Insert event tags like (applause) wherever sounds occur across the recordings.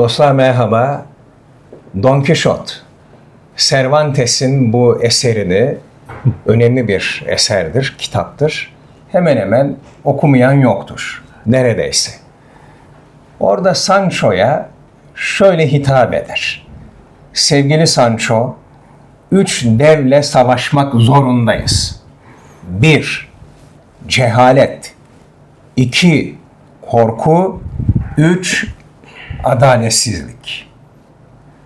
Dostlar merhaba. Don Quixote, Cervantes'in bu eserini, (laughs) önemli bir eserdir, kitaptır. Hemen hemen okumayan yoktur, neredeyse. Orada Sancho'ya şöyle hitap eder. Sevgili Sancho, üç devle savaşmak zorundayız. Bir, cehalet. iki korku. Üç, adaletsizlik.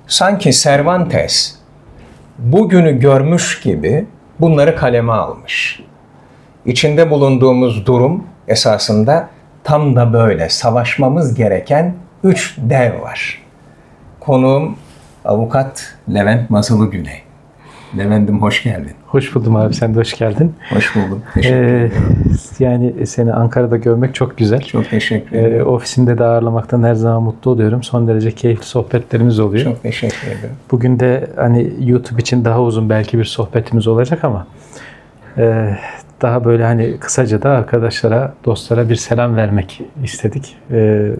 Sanki Cervantes bugünü görmüş gibi bunları kaleme almış. İçinde bulunduğumuz durum esasında tam da böyle savaşmamız gereken üç dev var. Konuğum avukat Levent Mazılı Güney. Levent'im hoş geldin. Hoş buldum abi sen de hoş geldin. Hoş buldum. Teşekkür Ee, ederim. yani seni Ankara'da görmek çok güzel. Çok teşekkür Ee, ederim. ofisinde de ağırlamaktan her zaman mutlu oluyorum. Son derece keyifli sohbetlerimiz oluyor. Çok teşekkür ederim. Bugün de hani YouTube için daha uzun belki bir sohbetimiz olacak ama e, daha böyle hani kısaca da arkadaşlara, dostlara bir selam vermek istedik. E,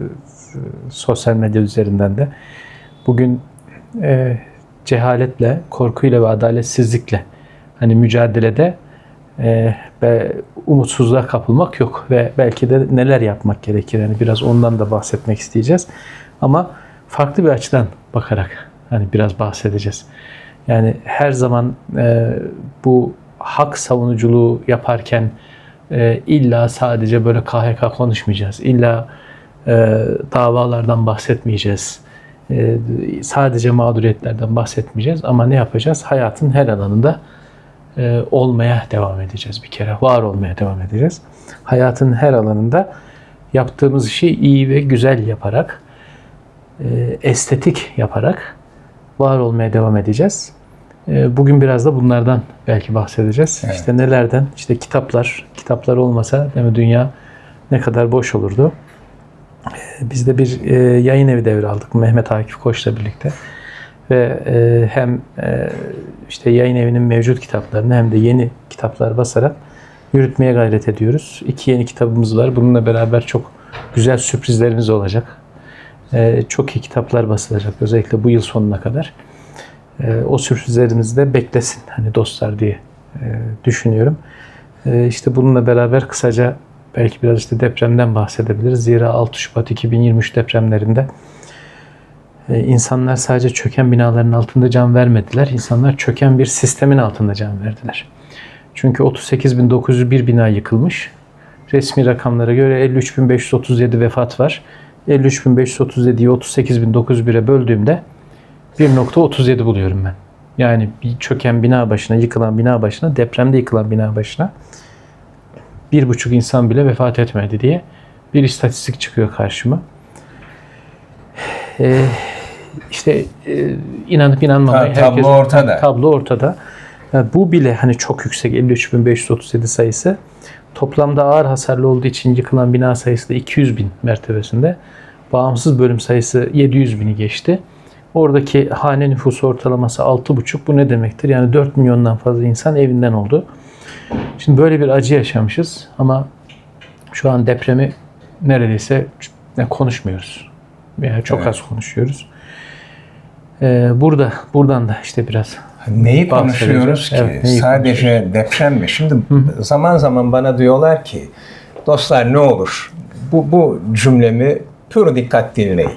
sosyal medya üzerinden de. Bugün e, cehaletle, korkuyla ve adaletsizlikle hani mücadelede e, ve umutsuzluğa kapılmak yok ve belki de neler yapmak gerekir. Yani biraz ondan da bahsetmek isteyeceğiz. Ama farklı bir açıdan bakarak hani biraz bahsedeceğiz. Yani her zaman e, bu hak savunuculuğu yaparken e, illa sadece böyle KHK konuşmayacağız. İlla e, davalardan bahsetmeyeceğiz. E, sadece mağduriyetlerden bahsetmeyeceğiz ama ne yapacağız? Hayatın her alanında e, olmaya devam edeceğiz bir kere. Var olmaya devam edeceğiz. Hayatın her alanında yaptığımız işi iyi ve güzel yaparak, e, estetik yaparak var olmaya devam edeceğiz. E, Bugün biraz da bunlardan belki bahsedeceğiz. Evet. İşte nelerden? İşte kitaplar. Kitaplar olmasa değil mi, dünya ne kadar boş olurdu. E, Biz de bir e, yayın evi devraldık Mehmet Akif Koç'la birlikte. Ve e, hem e, işte yayın evinin mevcut kitaplarını hem de yeni kitaplar basarak yürütmeye gayret ediyoruz. İki yeni kitabımız var. Bununla beraber çok güzel sürprizlerimiz olacak. E, çok iyi kitaplar basılacak özellikle bu yıl sonuna kadar. E, o sürprizlerimizi de beklesin hani dostlar diye e, düşünüyorum. E, işte bununla beraber kısaca belki biraz işte depremden bahsedebiliriz. Zira 6 Şubat 2023 depremlerinde e, insanlar sadece çöken binaların altında can vermediler. İnsanlar çöken bir sistemin altında can verdiler. Çünkü 38.901 bina yıkılmış. Resmi rakamlara göre 53.537 vefat var. 53.537'yi 38.901'e böldüğümde 1.37 buluyorum ben. Yani bir çöken bina başına, yıkılan bina başına, depremde yıkılan bina başına bir buçuk insan bile vefat etmedi diye bir istatistik çıkıyor karşıma. Ee, işte e, inanıp inanmamayı Ta- tablo ortada. Tablo ortada. Yani bu bile hani çok yüksek 53.537 sayısı. Toplamda ağır hasarlı olduğu için yıkılan bina sayısı da 200 bin mertebesinde. Bağımsız bölüm sayısı 700 bini geçti. Oradaki hane nüfusu ortalaması 6,5. Bu ne demektir? Yani 4 milyondan fazla insan evinden oldu. Şimdi böyle bir acı yaşamışız ama şu an depremi neredeyse ne konuşmuyoruz. Yani çok Evet. az konuşuyoruz. Ee, burada, buradan da işte biraz Neyi konuşuyoruz ki? Evet, neyi Sadece deprem mi? Şimdi zaman zaman bana diyorlar ki dostlar ne olur bu, bu cümlemi pür dikkat dinleyin.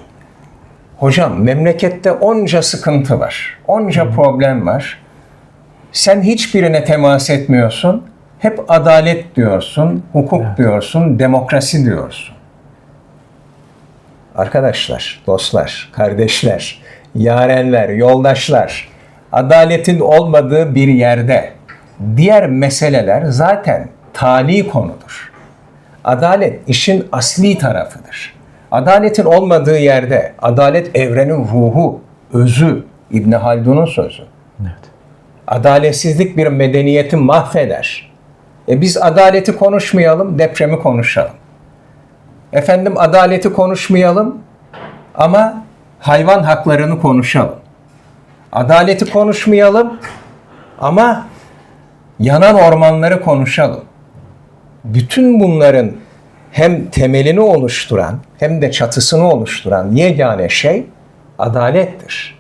Hocam memlekette onca sıkıntı var. Onca problem var. Sen hiçbirine temas etmiyorsun. Hep adalet diyorsun, hukuk diyorsun, demokrasi diyorsun. Arkadaşlar, dostlar, kardeşler, yarenler, yoldaşlar, adaletin olmadığı bir yerde diğer meseleler zaten tali konudur. Adalet işin asli tarafıdır. Adaletin olmadığı yerde adalet evrenin ruhu, özü, İbn Haldun'un sözü. evet. Adaletsizlik bir medeniyeti mahveder. E biz adaleti konuşmayalım, depremi konuşalım. Efendim adaleti konuşmayalım ama hayvan haklarını konuşalım. Adaleti konuşmayalım ama yanan ormanları konuşalım. Bütün bunların hem temelini oluşturan hem de çatısını oluşturan yegane şey adalettir.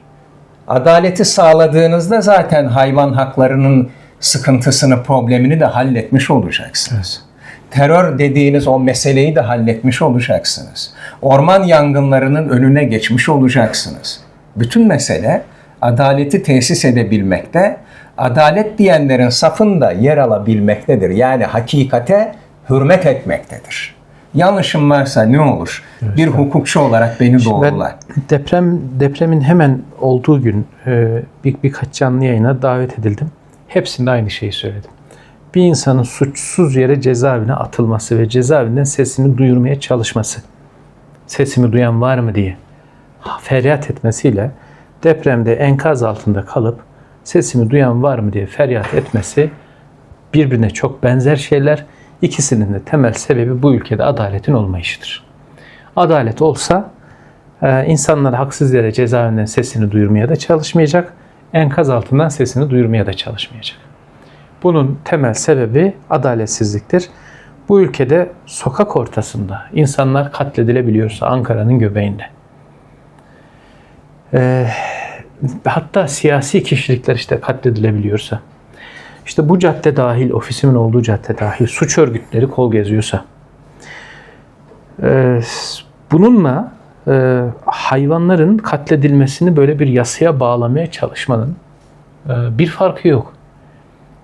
Adaleti sağladığınızda zaten hayvan haklarının sıkıntısını, problemini de halletmiş olacaksınız. Terör dediğiniz o meseleyi de halletmiş olacaksınız. Orman yangınlarının önüne geçmiş olacaksınız. Bütün mesele adaleti tesis edebilmekte, adalet diyenlerin safında yer alabilmektedir. Yani hakikate hürmet etmektedir. Yanlışım varsa ne olur? Bir hukukçu olarak beni Ben doğrular. deprem depremin hemen olduğu gün e, bir, birkaç canlı yayına davet edildim. Hepsinde aynı şeyi söyledim. Bir insanın suçsuz yere cezaevine atılması ve cezaevinden sesini duyurmaya çalışması, sesimi duyan var mı diye feryat etmesiyle depremde enkaz altında kalıp sesimi duyan var mı diye feryat etmesi birbirine çok benzer şeyler. İkisinin de temel sebebi bu ülkede adaletin olmayışıdır. Adalet olsa e, insanlar haksız yere cezaevinden sesini duyurmaya da çalışmayacak, enkaz altından sesini duyurmaya da çalışmayacak. Bunun temel sebebi adaletsizliktir. Bu ülkede sokak ortasında insanlar katledilebiliyorsa Ankara'nın göbeğinde. Ee, hatta siyasi kişilikler işte katledilebiliyorsa, işte bu cadde dahil, ofisimin olduğu cadde dahil suç örgütleri kol geziyorsa, ee, bununla e, hayvanların katledilmesini böyle bir yasaya bağlamaya çalışmanın e, bir farkı yok.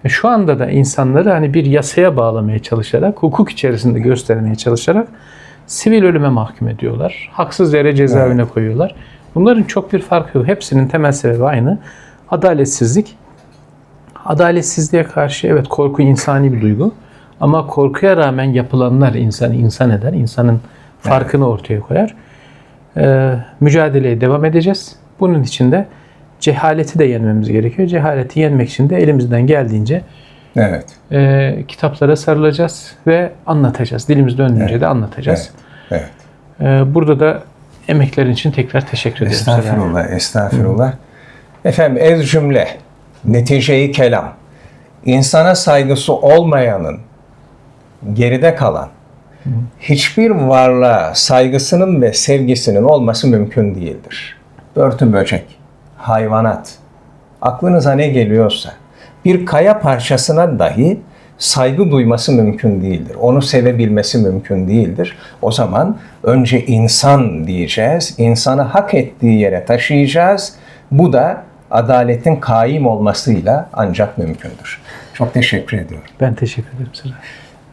E, Şu anda da insanları hani bir yasaya bağlamaya çalışarak, hukuk içerisinde göstermeye çalışarak sivil ölüme mahkum ediyorlar. Haksız yere cezaevine koyuyorlar. Bunların çok bir farkı yok. Hepsinin temel sebebi aynı. Adaletsizlik. Adaletsizliğe karşı evet korku insani bir duygu. Ama korkuya rağmen yapılanlar insanı insan eder. insanın farkını ortaya koyar. Ee, mücadeleye devam edeceğiz. Bunun için de cehaleti de yenmemiz gerekiyor. Cehaleti yenmek için de elimizden geldiğince Evet. e, kitaplara sarılacağız ve anlatacağız. Dilimiz döndüğünce de anlatacağız. Evet. Ee, burada da emeklerin için tekrar teşekkür ederim. Estağfurullah, estağfurullah. Efendim ez cümle, neticeyi kelam. İnsana saygısı olmayanın, geride kalan, hiçbir varlığa saygısının ve sevgisinin olması mümkün değildir. Börtü böcek, hayvanat, aklınıza ne geliyorsa, bir kaya parçasına dahi saygı duyması mümkün değildir. Onu sevebilmesi mümkün değildir. O zaman önce insan diyeceğiz, insanı hak ettiği yere taşıyacağız. Bu da adaletin kaim olmasıyla ancak mümkündür. Çok teşekkür ediyorum. Ben teşekkür ederim Sıra.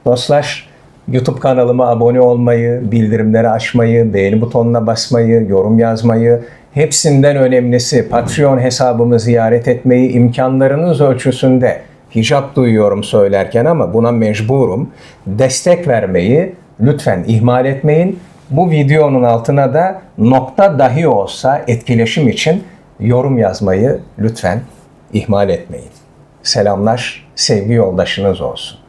Dostlar YouTube kanalıma abone olmayı, bildirimleri açmayı, beğeni butonuna basmayı, yorum yazmayı, hepsinden önemlisi Patreon hesabımı ziyaret etmeyi imkanlarınız ölçüsünde hicap duyuyorum söylerken ama buna mecburum. Destek vermeyi lütfen ihmal etmeyin. Bu videonun altına da nokta dahi olsa etkileşim için yorum yazmayı lütfen ihmal etmeyin. Selamlar, sevgi yoldaşınız olsun.